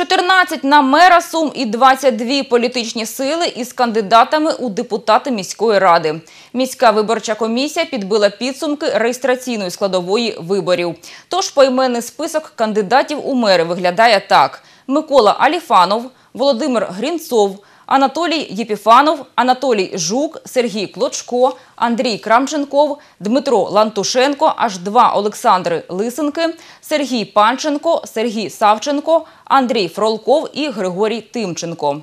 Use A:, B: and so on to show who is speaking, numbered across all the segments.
A: 14 на мера Сум і 22 політичні сили із кандидатами у депутати міської ради. Міська виборча комісія підбила підсумки реєстраційної складової виборів. Тож поіменний список кандидатів у мери виглядає так: Микола Аліфанов, Володимир Грінцов, Анатолій Єпіфанов, Анатолій Жук, Сергій Клочко, Андрій Крамченков, Дмитро Лантушенко, аж два Олександри Лисенки, Сергій Панченко, Сергій Савченко, Андрій Фролков і Григорій Тимченко.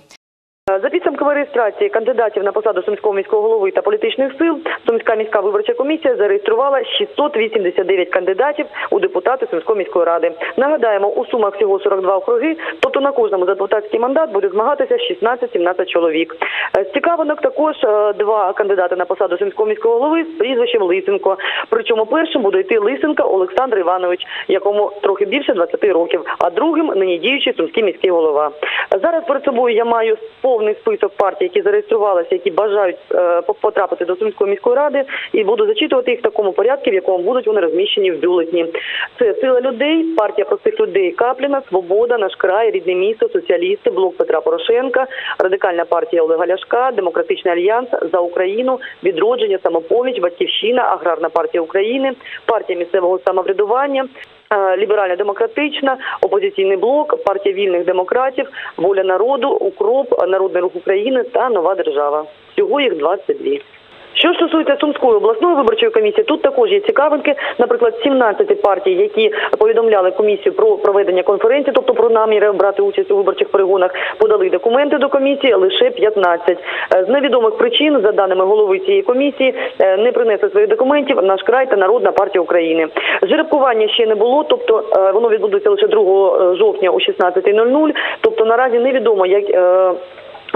B: За підсумками реєстрації кандидатів на посаду сумського міського голови та політичних сил, Сумська міська виборча комісія зареєструвала 689 кандидатів у депутати Сумської міської ради. Нагадаємо, у сумах всього 42 округи, тобто на кожному за депутатський мандат буде змагатися 16-17 чоловік. Е, З цікавинок також е, два кандидати на посаду сумського міського голови з прізвищем Лисенко. Причому першим буде йти Лисенко Олександр Іванович, якому трохи більше 20 років, а другим нині діючий сумський міський голова. Зараз перед собою я маю повний список партій, які зареєструвалися, які бажають е, потрапити до Сумської міської ради, і буду зачитувати їх в такому порядку, в якому будуть вони розміщені в бюлетні. Це сила людей, партія простих людей Капліна, Свобода, наш край, рідне місто, соціалісти, блок Петра Порошенка, радикальна партія Олега Ляшка, Демократичний альянс за Україну, відродження, самопоміч, батьківщина, аграрна партія України, партія місцевого самоврядування. Е, Ліберально-демократична, опозиційний блок, партія вільних демократів, воля народу, укроп, народний рух України та нова держава. Всього їх 22. Що стосується Сумської обласної виборчої комісії, тут також є цікавинки. Наприклад, 17 партій, які повідомляли комісію про проведення конференції, тобто про наміри брати участь у виборчих перегонах, подали документи до комісії лише 15. Е, З невідомих причин, за даними голови цієї комісії, е, не принесли своїх документів наш край та Народна партія України. Жеребкування ще не було, тобто е, воно відбудеться лише 2 жовтня о 16.00. Тобто наразі невідомо, як.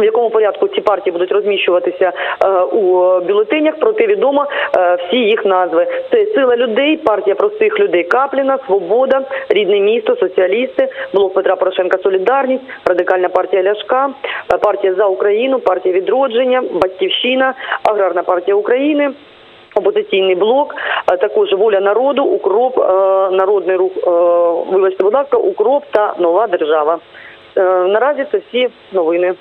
B: В якому порядку ці партії будуть розміщуватися е, у бюлетенях, проте відомо е, всі їх назви. Це сила людей, партія простих людей Капліна, Свобода, рідне місто, соціалісти, блок Петра Порошенка Солідарність, радикальна партія Ляшка, е, партія за Україну, партія відродження, Батьківщина, аграрна партія України. Опозиційний блок, також воля народу, укроп, народний рух, вибачте, будь ласка, укроп та нова держава. Наразі це всі новини.